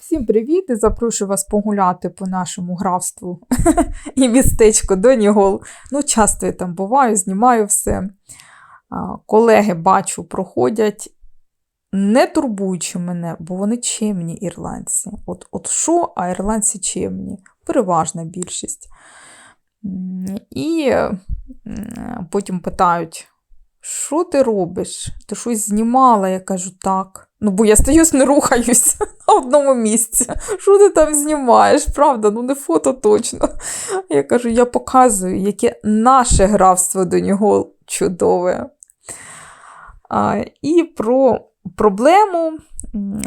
Всім привіт і запрошую вас погуляти по нашому графству і містечку Донігол. Ну, часто я там буваю, знімаю все. Колеги бачу, проходять, не турбуючи мене, бо вони чемні ірландці. От, от що, а ірландці чемні, переважна більшість. І потім питають, що ти робиш? Ти щось знімала? Я кажу, так. Ну, бо я стаюсь, не рухаюсь на одному місці. Що ти там знімаєш? Правда, ну не фото точно. Я кажу, я показую, яке наше графство до нього чудове. А, і про проблему.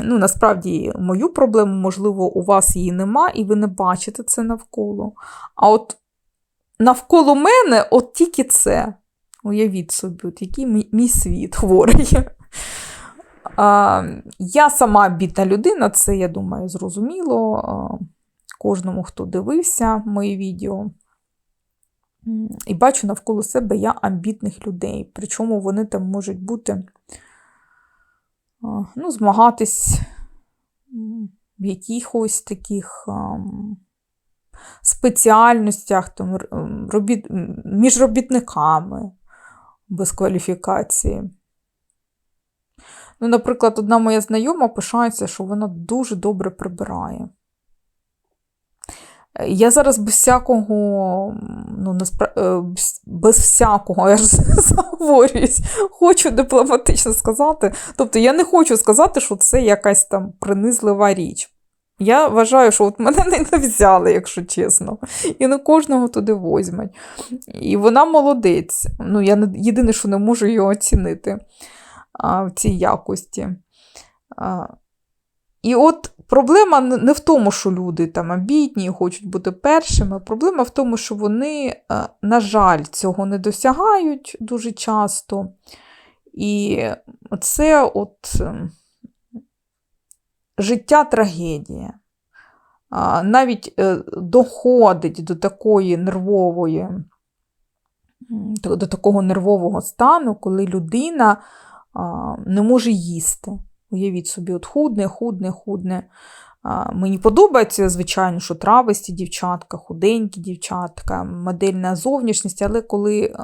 Ну, насправді, мою проблему, можливо, у вас її нема, і ви не бачите це навколо. А от навколо мене от тільки це. Уявіть собі, от який мій, мій світ хворий. А, я сама бідна людина, це, я думаю, зрозуміло. А, кожному, хто дивився мої відео. І бачу навколо себе я амбітних людей. Причому вони там можуть бути, ну, змагатись в якихось таких спеціальностях, там, робіт, між робітниками без кваліфікації. Ну, наприклад, одна моя знайома пишається, що вона дуже добре прибирає. Я зараз без всякого, ну, наспра- е, без всякого, я ж заговорююсь, хочу дипломатично сказати. Тобто я не хочу сказати, що це якась там принизлива річ. Я вважаю, що от мене не взяли, якщо чесно. І не кожного туди возьмуть. І вона молодець. Ну, я не- єдине, що не можу її оцінити а, в цій якості. А, і от проблема не в тому, що люди там амбітні і хочуть бути першими. Проблема в тому, що вони, а, на жаль, цього не досягають дуже часто. І це от ем, життя трагедія. Навіть е, доходить до такої нервової, до такого нервового стану, коли людина не може їсти. Уявіть собі, от худне, худне, худне. Мені подобається, звичайно, що трависті дівчатка, худенькі дівчатка, модельна зовнішність, але коли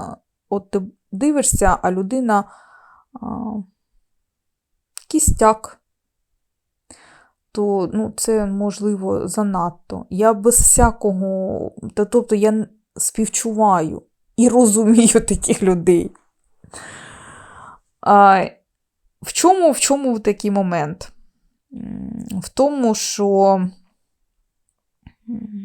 от ти дивишся, а людина кістяк, то ну, це можливо занадто. Я без всякого, та, тобто я співчуваю і розумію таких людей. А, в чому, в чому такий момент? В тому, що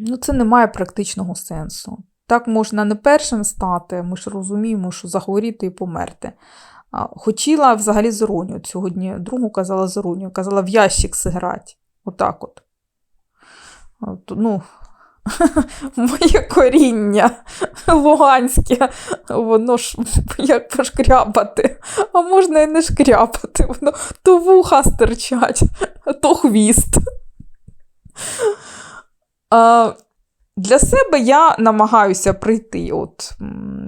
ну, це не має практичного сенсу. Так можна не першим стати, ми ж розуміємо, що захворіти і померти. Хотіла взагалі Зороню. Сьогодні другу казала Зороню, казала в ящик зіграти. Отак от. От, ну, моє коріння луганське, воно ж як пошкрябати, а можна і не шкрябати, воно то вуха стирчать, то хвіст. А, для себе я намагаюся прийти от,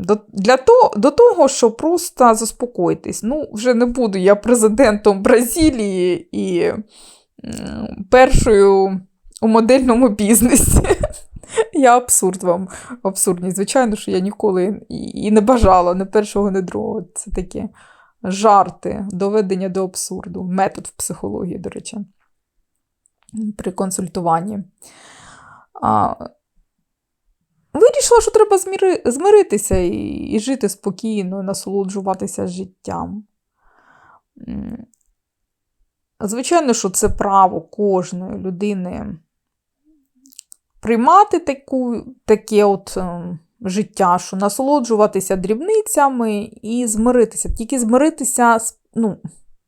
до, для то, до того, щоб просто заспокоїтись. Ну, вже не буду я президентом Бразилії і першою у модельному бізнесі. Я абсурд вам абсурдні. Звичайно, що я ніколи і, не бажала не першого, не другого. Це такі жарти, доведення до абсурду. Метод в психології, до речі, при консультуванні. А, вирішила, що треба зміри, змиритися і, і жити спокійно, насолоджуватися життям. Звичайно, що це право кожної людини приймати таку, таке от е, життя, що насолоджуватися дрібницями і змиритися. Тільки змиритися, ну,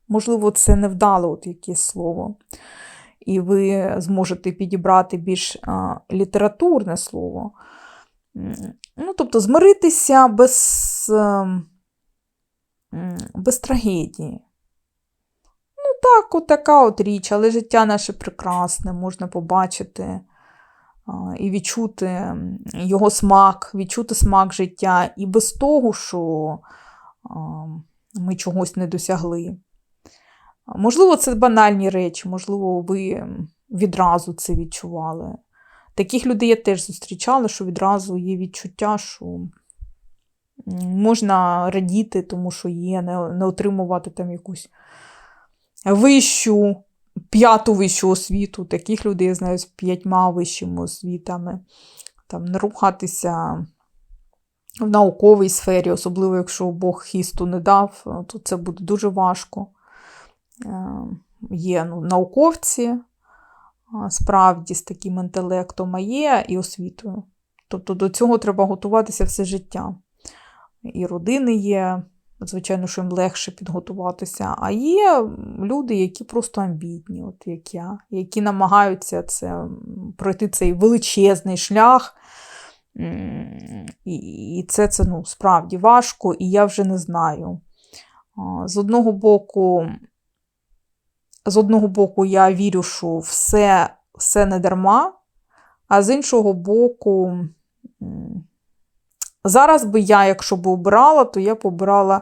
можливо, це невдале от якесь слово. І ви зможете підібрати більш а, літературне слово. Ну, тобто, змиритися без, ем, без трагедії. Ну, так, от така от річ, але життя наше прекрасне, можна побачити і відчути його смак, відчути смак життя, і без того, що ми чогось не досягли. Можливо, це банальні речі, можливо, ви відразу це відчували. Таких людей я теж зустрічала, що відразу є відчуття, що можна радіти, тому що є, не, не отримувати там якусь вищу, п'яту вищу освіту. Таких людей я знаю з п'ятьма вищими освітами. Там, не рухатися в науковій сфері, особливо якщо Бог хісту не дав, то це буде дуже важко. Е, Є ну, науковці, справді з таким інтелектом, а є і освітою. Тобто до цього треба готуватися все життя. І родини є, звичайно, що їм легше підготуватися, а є люди, які просто амбітні, от як я, які намагаються це, пройти цей величезний шлях. І це, це ну, справді важко, і я вже не знаю. З одного боку, з одного боку, я вірю, що все, все не дарма, а з іншого боку, зараз би я, якщо б обирала, то я б обирала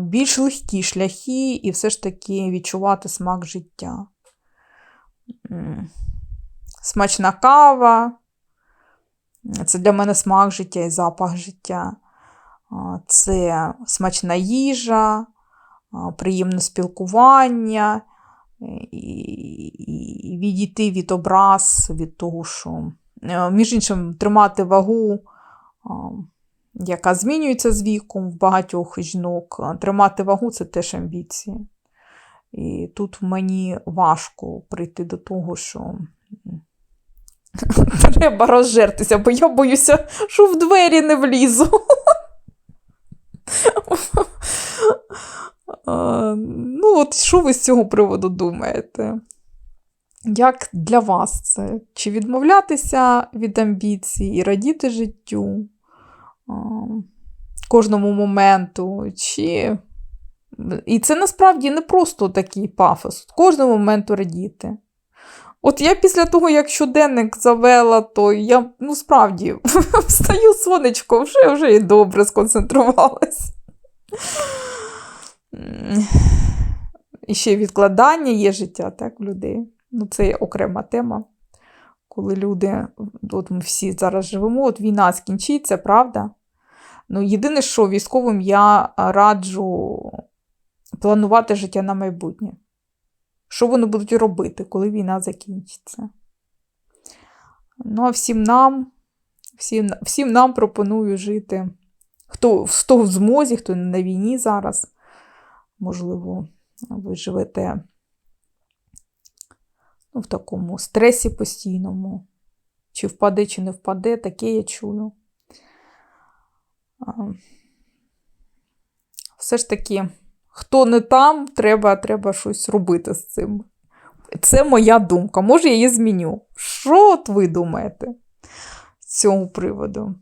більш легкі шляхи і все ж таки відчувати смак життя. Смачна кава. Це для мене смак життя і запах життя. Це смачна їжа, приємне спілкування, і, відійти від образ, від того, що, е, між іншим, тримати вагу, яка змінюється з віком в багатьох жінок. Тримати вагу це теж амбіції. І тут мені важко прийти до того, що треба розжертися, бо я боюся, що в двері не влізу. Ну, от що ви з цього приводу думаєте? Як для вас це? Чи відмовлятися від амбіцій і радіти життю кожному моменту? Чи... І це насправді не просто такий пафос. Кожному моменту радіти. От я після того, як щоденник завела, то я ну справді встаю сонечко, вже, вже і добре сконцентрувалась. І ще відкладання є життя, так, в людей. Ну, це є окрема тема. Коли люди, от ми всі зараз живемо, от війна скінчиться, правда? Ну, єдине, що військовим я раджу планувати життя на майбутнє. Що вони будуть робити, коли війна закінчиться? Ну, а всім нам, всім, всім нам пропоную жити. Хто, хто в змозі, хто на війні зараз, можливо, ви живете ну, в такому стресі постійному. Чи впаде, чи не впаде, таке я чую. Все ж таки, хто не там, треба, треба щось робити з цим. Це моя думка. Може, я її зміню. Що от ви думаєте з цього приводу?